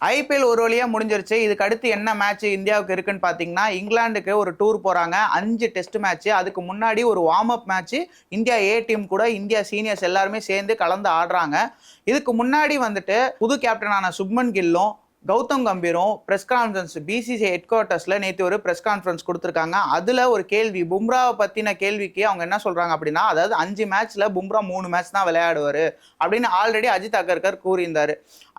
IPL ஒரு வழியாக முடிஞ்சிருச்சு. இதுக்கு அடுத்து என்ன மேட்ச் இந்தியாவுக்கு இருக்குன்னு பார்த்தீங்கன்னா இங்கிலாந்துக்கு ஒரு டூர் போகிறாங்க அஞ்சு டெஸ்ட் மேட்ச் அதுக்கு முன்னாடி ஒரு warm up match India A team கூட இந்தியா சீனியர்ஸ் எல்லாருமே சேர்ந்து கலந்து ஆடுறாங்க. இதுக்கு முன்னாடி வந்துட்டு புது கேப்டனான சுப்மன் கில்லும் கௌதம் கம்பீரும் ப்ரெஸ் கான்ஃபரன்ஸ் பிசிசி ஹெட் குவார்ட்டர்ஸில் நேற்று ஒரு ப்ரெஸ் கான்ஃபரன்ஸ் கொடுத்துருக்காங்க. அதில் ஒரு கேள்வி பும்ராவை பற்றின கேள்விக்கு அவங்க என்ன சொல்கிறாங்க அப்படின்னா அதாவது அஞ்சு மேட்ச்சில் பும்ரா மூணு மேட்ச் தான் விளையாடுவார் அப்படின்னு ஆல்ரெடி அஜித் அகர்கர் கூறியிருந்தார்.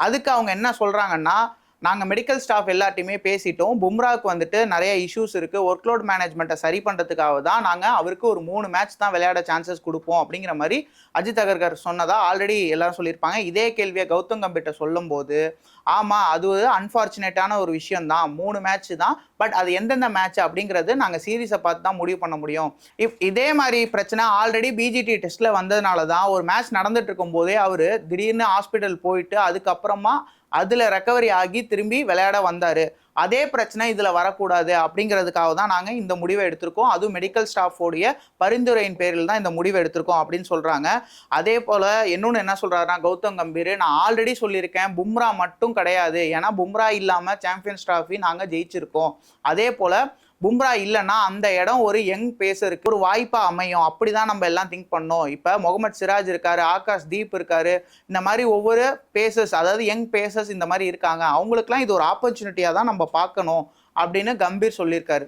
அதுக்கு அவங்க என்ன சொல்கிறாங்கன்னா நாங்கள் மெடிக்கல் ஸ்டாஃப் எல்லாத்தையுமே பேசிட்டோம். பும்ராவுக்கு வந்துட்டு நிறைய இஷ்யூஸ் இருக்குது ஒர்க்லோட் மேனேஜ்மெண்ட்டை சரி பண்ணுறதுக்காக தான் நாங்கள் அவருக்கு ஒரு மூணு மேட்ச் தான் விளையாட சான்சஸ் கொடுப்போம் அப்படிங்கிற மாதிரி அஜித் அகர்கர் சொன்னதாக ஆல்ரெடி எல்லாரும் சொல்லியிருப்பாங்க. இதே கேள்வியை கௌதம் கம்பீர்ட்ட சொல்லும்போது ஆமாம் அது ஒரு அன்ஃபார்ச்சுனேட்டான ஒரு விஷயம் தான் மூணு மேட்ச் தான். பட் அது எந்தெந்த மேட்ச் அப்படிங்கிறது நாங்கள் சீரீஸை பார்த்து தான் முடிவு பண்ண முடியும். இப் இதே மாதிரி பிரச்சனை ஆல்ரெடி பிஜிடி டெஸ்ட்டில் வந்ததுனால தான் ஒரு மேட்ச் நடந்துட்டு இருக்கும்போதே அவர் திடீர்னு ஹாஸ்பிட்டல் போயிட்டு அதுக்கப்புறமா அதில் ரெக்கவரி ஆகி திரும்பி விளையாட வந்தார். அதே பிரச்சனை இதில் வரக்கூடாது அப்படிங்கிறதுக்காக தான் நாங்கள் இந்த முடிவை எடுத்திருக்கோம். அதுவும் மெடிக்கல் ஸ்டாஃபோடைய பரிந்துரையின் பேரில் தான் இந்த முடிவை எடுத்திருக்கோம் அப்படின்னு சொல்கிறாங்க அதே போல் இன்னொன்று என்ன சொல்கிறாருன்னா கௌதம் கம்பீர் நான் ஆல்ரெடி சொல்லியிருக்கேன் பும்ரா மட்டும் கிடையாது. ஏன்னா பும்ரா இல்லாமல் சாம்பியன்ஸ் ட்ராஃபி நாங்கள் ஜெயிச்சிருக்கோம். அதே போல் பும்ரா இல்லைன்னா அந்த இடம் ஒரு யங் பேசருக்கு ஒரு வாய்ப்பாக அமையும். அப்படி தான் நம்ம எல்லாம் திங்க் பண்ணோம். இப்போ முகமது சிராஜ் இருக்காரு ஆகாஷ் தீப் இருக்காரு இந்த மாதிரி ஒவ்வொரு பேசஸ் அதாவது யங் பேசஸ் இந்த மாதிரி இருக்காங்க. அவங்களுக்குலாம் இது ஒரு ஆப்பர்ச்சுனிட்டியாக தான் நம்ம பார்க்கணும் அப்படின்னு கம்பீர் சொல்லியிருக்காரு.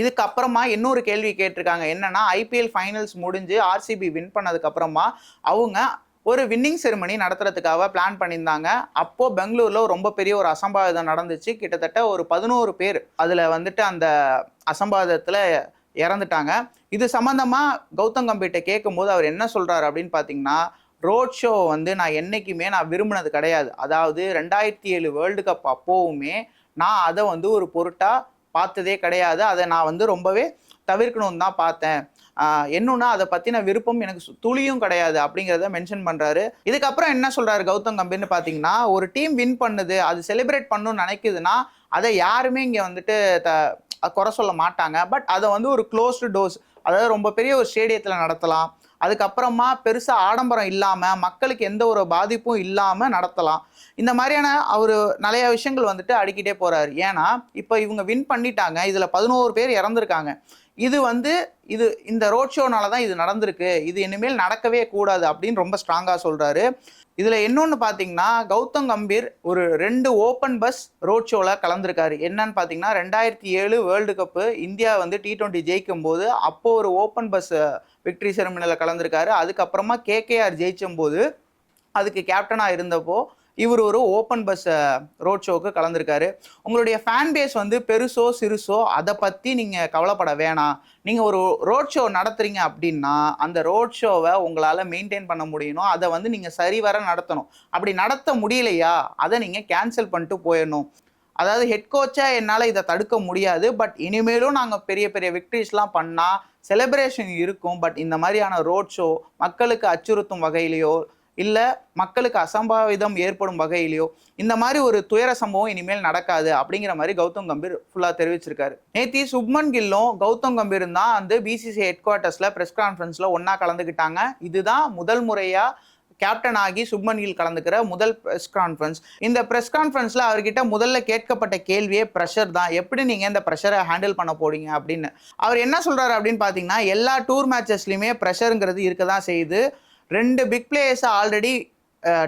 இதுக்கப்புறமா இன்னொரு கேள்வி கேட்டிருக்காங்க. என்னன்னா ஐபிஎல் ஃபைனல்ஸ் முடிஞ்சு ஆர்சிபி வின் பண்ணதுக்கப்புறமா அவங்க ஒரு வின்னிங் செரிமனி நடத்துறதுக்காக பிளான் பண்ணியிருந்தாங்க. அப்போ பெங்களூர்ல ரொம்ப பெரிய ஒரு அசம்பாவிதம் நடந்துச்சு. கிட்டத்தட்ட ஒரு பதினோரு பேர் அதுல வந்துட்டு அந்த அசம்பாவிதத்துல இறந்துட்டாங்க. இது சம்பந்தமா கௌதம் கம்பீர்ட்ட கேட்கும்போது அவர் என்ன சொல்றாரு அப்படின்னு பார்த்தீங்கன்னா ரோட் ஷோ வந்து நான் என்றைக்குமே நான் விரும்பினது கிடையாது. அதாவது ரெண்டாயிரத்தி ஏழு வேர்ல்டு கப் அப்போவுமே நான் அதை வந்து ஒரு பொருட்டாக பார்த்ததே கிடையாது. அதை நான் வந்து ரொம்பவே தவிர்க்கணும்னு தான் பார்த்தேன். என்னன்னா அதை பற்றின விருப்பம் எனக்கு சு- துளியும் கிடையாது அப்படிங்கிறத மென்ஷன் பண்ணுறாரு இதுக்கப்புறம் என்ன சொல்கிறாரு கௌதம் கம்பீர்னு பார்த்தீங்கன்னா ஒரு டீம் வின் பண்ணுது அது செலிப்ரேட் பண்ணணும்னு நினைக்குதுன்னா அதை யாருமே இங்கே வந்துட்டு த குறை சொல்ல மாட்டாங்க. பட் அதை வந்து ஒரு க்ளோஸ்டு டோஸ் அதாவது ரொம்ப பெரிய ஒரு ஸ்டேடியத்தில் நடத்தலாம். அதுக்கப்புறமா பெருசாக ஆடம்பரம் இல்லாமல் மக்களுக்கு எந்த ஒரு பாதிப்பும் இல்லாமல் நடத்தலாம். இந்த மாதிரியான அவர் நிறைய விஷயங்கள் வந்துட்டு அடிக்கிட்டே போகிறாரு ஏன்னா இப்போ இவங்க வின் பண்ணிட்டாங்க. இதில் பதினோரு பேர் இறந்துருக்காங்க. இது வந்து இது இந்த ரோட் ஷோனால தான் இது நடந்திருக்கு. இது இனிமேல் நடக்கவே கூடாது அப்படின்னு ரொம்ப ஸ்ட்ராங்காக சொல்கிறாரு இதில் இன்னொன்று பார்த்தீங்கன்னா கௌதம் கம்பீர் ஒரு ரெண்டு ஓப்பன் பஸ் ரோட் ஷோவில் கலந்துருக்காரு. என்னன்னு பார்த்தீங்கன்னா ரெண்டாயிரத்தி ஏழு வேர்ல்டு கப்பு இந்தியா வந்து டி டுவெண்ட்டி ஜெயிக்கும் போது அப்போது ஒரு ஓப்பன் பஸ் விக்டரி செரமனியில் கலந்துருக்காரு. அதுக்கப்புறமா கேகேஆர் ஜெயிச்சும் போது அதுக்கு கேப்டனாக இருந்தப்போ இவர் ஒரு ஓப்பன் பஸ் ரோட் ஷோவுக்கு கலந்துருக்காரு. உங்களுடைய ஃபேன் பேஸ் வந்து பெருசோ சிறுசோ அதை பற்றி நீங்கள் கவலைப்பட வேணாம். நீங்கள் ஒரு ரோட் ஷோ நடத்துறீங்க அப்படின்னா அந்த ரோட் ஷோவை உங்களால் மெயின்டைன் பண்ண முடியணும். அதை வந்து நீங்கள் சரிவர நடத்தணும். அப்படி நடத்த முடியலையா? அதை நீங்கள் கேன்சல் பண்ணிட்டு போயிடணும். அதாவது ஹெட் கோச்சாக என்னால் இதை தடுக்க முடியாது. பட் இனிமேலும் நாங்கள் பெரிய பெரிய விக்ட்ரிஸ்லாம் பண்ணால் செலிப்ரேஷன் இருக்கும். பட் இந்த மாதிரியான ரோட் ஷோ மக்களுக்கு அச்சுறுத்தும் வகையிலையோ இல்லை மக்களுக்கு அசம்பாவிதம் ஏற்படும் வகையிலையோ இந்த மாதிரி ஒரு துயர சம்பவம் இனிமேல் நடக்காது அப்படிங்கிற மாதிரி கௌதம் கம்பீர் ஃபுல்லாக தெரிவிச்சிருக்காரு. நேத்தி சுப்மன் கில்லும் கௌதம் கம்பீரும் தான் வந்து பிசிசி ஹெட் குவார்ட்டர்ஸில் ப்ரெஸ் கான்ஃபரன்ஸில் ஒன்றா கலந்துக்கிட்டாங்க இதுதான் முதல் முறையாக கேப்டன் ஆகி சுப்மன் கில் கலந்துக்கிற முதல் ப்ரெஸ் கான்ஃபரன்ஸ் இந்த ப்ரெஸ் கான்ஃபரன்ஸில் அவர்கிட்ட முதல்ல கேட்கப்பட்ட கேள்வியே ப்ரெஷர் தான். எப்படி நீங்கள் இந்த ப்ரெஷரை ஹேண்டில் பண்ண போறீங்க அப்படின்னு. அவர் என்ன சொல்கிறாரு அப்படின்னு பார்த்தீங்கன்னா எல்லா டூர் மேட்சஸ்லையுமே ப்ரெஷருங்கிறது இருக்க தான் செய்யுது. ரெண்டு பிக் பிளேயர்ஸை ஆல்ரெடி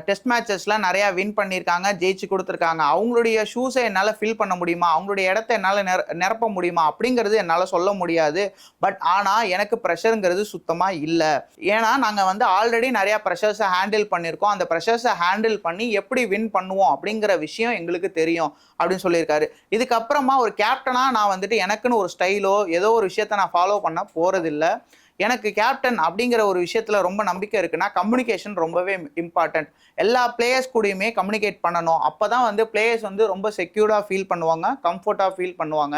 டெஸ்ட் மேட்சஸ்லாம் நிறையா வின் பண்ணியிருக்காங்க ஜெயிச்சு கொடுத்துருக்காங்க. அவங்களுடைய ஷூஸை என்னால் ஃபில் பண்ண முடியுமா? அவங்களுடைய இடத்த என்னால் நிர நிரப்ப முடியுமா? அப்படிங்கிறது என்னால் சொல்ல முடியாது. பட் ஆனால் எனக்கு ப்ரெஷருங்கிறது சுத்தமாக இல்லை. ஏன்னா நாங்கள் வந்து ஆல்ரெடி நிறையா ப்ரெஷர்ஸை ஹேண்டில் பண்ணியிருக்கோம். அந்த ப்ரெஷர்ஸை ஹேண்டில் பண்ணி எப்படி வின் பண்ணுவோம் அப்படிங்கிற விஷயம் எங்களுக்கு தெரியும் அப்படின்னு சொல்லியிருக்காரு. இதுக்கப்புறமா ஒரு கேப்டனாக நான் வந்துட்டு எனக்குன்னு ஒரு ஸ்டைலோ ஏதோ ஒரு விஷயத்த நான் ஃபாலோ பண்ண போகிறதில்ல எனக்கு கேப்டன் அப்படிங்கிற ஒரு விஷயத்தில் ரொம்ப நம்பிக்கை இருக்குன்னா கம்யூனிகேஷன் ரொம்பவே இம்பார்ட்டன்ட் எல்லா பிளேயர்ஸ் கூடயுமே கம்யூனிகேட் பண்ணணும். அப்பதான் வந்து பிளேயர்ஸ் வந்து ரொம்ப செக்யூர்டாக ஃபீல் பண்ணுவாங்க கம்ஃபர்ட்டாக ஃபீல் பண்ணுவாங்க.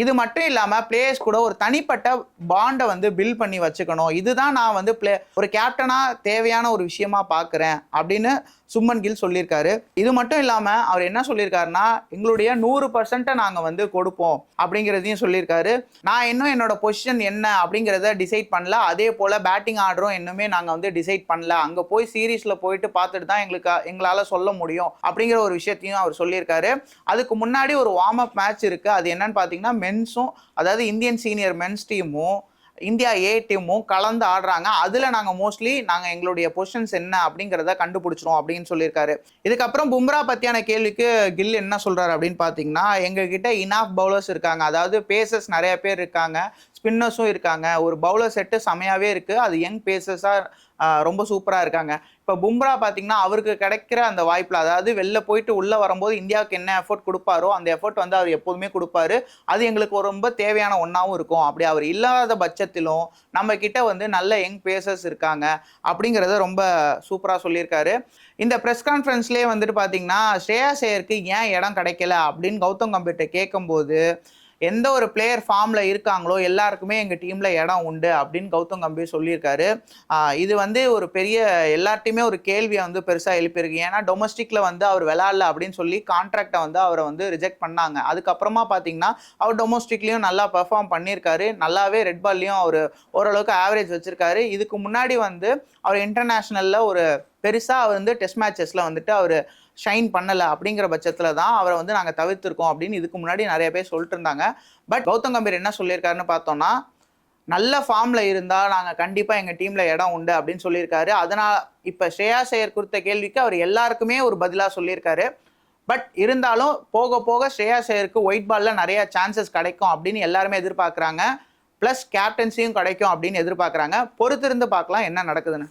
இது மட்டும் இல்லாமல் பிளேயர்ஸ் கூட ஒரு தனிப்பட்ட பாண்டை வந்து பில்ட் பண்ணி வச்சுக்கணும். இதுதான் நான் வந்து பிளே ஒரு கேப்டனாக தேவையான ஒரு விஷயமா பார்க்குறேன் அப்படின்னு சும்மன் கில் சொல்லியிருக்காரு. இது மட்டும் இல்லாமல் அவர் என்ன சொல்லியிருக்காருன்னா எங்களுடைய நூறு பர்சன்ட்டை நாங்கள் வந்து கொடுப்போம் அப்படிங்கிறதையும் சொல்லியிருக்காரு. நான் இன்னும் என்னோட பொசிஷன் என்ன அப்படிங்கிறத டிசைட் பண்ணல. அதே போல் பேட்டிங் ஆர்டரும் இன்னுமே நாங்கள் வந்து டிசைட் பண்ணல. அங்கே போய் சீரீஸில் போயிட்டு பார்த்துட்டு தான் எங்களுக்கு எங்களால் சொல்ல முடியும் அப்படிங்கிற ஒரு விஷயத்தையும் அவர் சொல்லியிருக்காரு. அதுக்கு முன்னாடி ஒரு வார்ம் அப் மேட்ச் இருக்குது அது என்னன்னு பார்த்தீங்கன்னா மென்ஸும் அதாவது இந்தியன் சீனியர் மென்ஸ் டீமும் இந்தியா ஏ டீமும் கலந்து ஆடுறாங்க. அதில் நாங்கள் மோஸ்ட்லி நாங்கள் எங்களுடைய பொசிஷன்ஸ் என்ன அப்படிங்கிறத கண்டுபிடிச்சிரும் அப்படின்னு சொல்லியிருக்காரு. இதுக்கப்புறம் பும்ரா பற்றியான கேள்விக்கு கில் என்ன சொல்கிறாரு அப்படின்னு பார்த்தீங்கன்னா எங்ககிட்ட இனாஃப் பவுலர்ஸ் இருக்காங்க. அதாவது பேசஸ் நிறைய பேர் இருக்காங்க. ஸ்பின்னர்ஸும் இருக்காங்க. ஒரு பவுலர் செட்டு செமையாகவே இருக்குது அது யங் பேசர்ஸாக ரொம்ப சூப்பராக இருக்காங்க. இப்போ பும்ரா பார்த்தீங்கன்னா அவருக்கு கிடைக்கிற அந்த வாய்ப்பில் அதாவது வெளில போயிட்டு உள்ளே வரும்போது இந்தியாவுக்கு என்ன எஃபோர்ட் கொடுப்பாரோ அந்த எஃபோர்ட் வந்து அவர் எப்போதுமே கொடுப்பாரு. அது எங்களுக்கு ரொம்ப தேவையான ஒன்றாவும் இருக்கும். அப்படி அவர் இல்லாத பட்சத்திலும் நம்ம கிட்ட வந்து நல்ல யங் பேசர்ஸ் இருக்காங்க. அப்படிங்கிறத ரொம்ப சூப்பராக சொல்லியிருக்காரு. இந்த ப்ரெஸ் கான்ஃபரன்ஸ்லேயே வந்துட்டு பார்த்தீங்கன்னா ஸ்ரேயா சேயருக்கு ஏன் இடம் கிடைக்கல அப்படின்னு கௌதம் கம்பீர்கிட்ட கேட்கும்போது எந்த ஒரு பிளேயர் ஃபார்மில் இருக்காங்களோ எல்லாருக்குமே எங்கள் டீமில் இடம் உண்டு அப்படின்னு கௌதம் கம்பீர் சொல்லியிருக்காரு. இது வந்து ஒரு பெரிய எல்லார்ட்டையுமே ஒரு கேள்வியை வந்து பெருசாக எழுப்பியிருக்கு. ஏன்னா டொமஸ்டிக்கில் வந்து அவர் விளாட்ல அப்படின்னு சொல்லி கான்ட்ராக்டை வந்து அவரை வந்து ரிஜெக்ட் பண்ணாங்க. அதுக்கப்புறமா பார்த்தீங்கன்னா அவர் டொமஸ்டிக்லேயும் நல்லா பெர்ஃபார்ம் பண்ணியிருக்காரு. நல்லாவே ரெட் பால்லையும் அவர் ஓரளவுக்கு ஆவரேஜ் வச்சுருக்காரு. இதுக்கு முன்னாடி வந்து அவர் இன்டர்நேஷ்னலில் ஒரு பெருசாக அவர் வந்து டெஸ்ட் மேட்சஸில் வந்துட்டு அவர் ஷைன் பண்ணலை அப்படிங்கிற பட்சத்தில் தான் அவரை வந்து நாங்கள் தவிர்த்திருக்கோம் அப்படின்னு இதுக்கு முன்னாடி நிறைய பேர் சொல்லிட்டு இருந்தாங்க. பட் கௌதம் கம்பீர் என்ன சொல்லியிருக்காருன்னு பார்த்தோம்னா நல்ல ஃபார்மில் இருந்தால் நாங்கள் கண்டிப்பாக எங்கள் டீமில் இடம் உண்டு அப்படின்னு சொல்லியிருக்காரு. அதனால் இப்போ ஸ்ரேயா சேயர் கொடுத்த கேள்விக்கு அவர் எல்லாருக்குமே ஒரு பதிலாக சொல்லியிருக்காரு. பட் இருந்தாலும் போக போக ஸ்ரேயா சேயருக்கு ஒயிட் பாலில் நிறைய சான்சஸ் கிடைக்கும் அப்படின்னு எல்லாருமே எதிர்பார்க்குறாங்க. ப்ளஸ் கேப்டன்சியும் கிடைக்கும் அப்படின்னு எதிர்பார்க்குறாங்க. பொறுத்திருந்து பார்க்கலாம் என்ன நடக்குதுன்னு.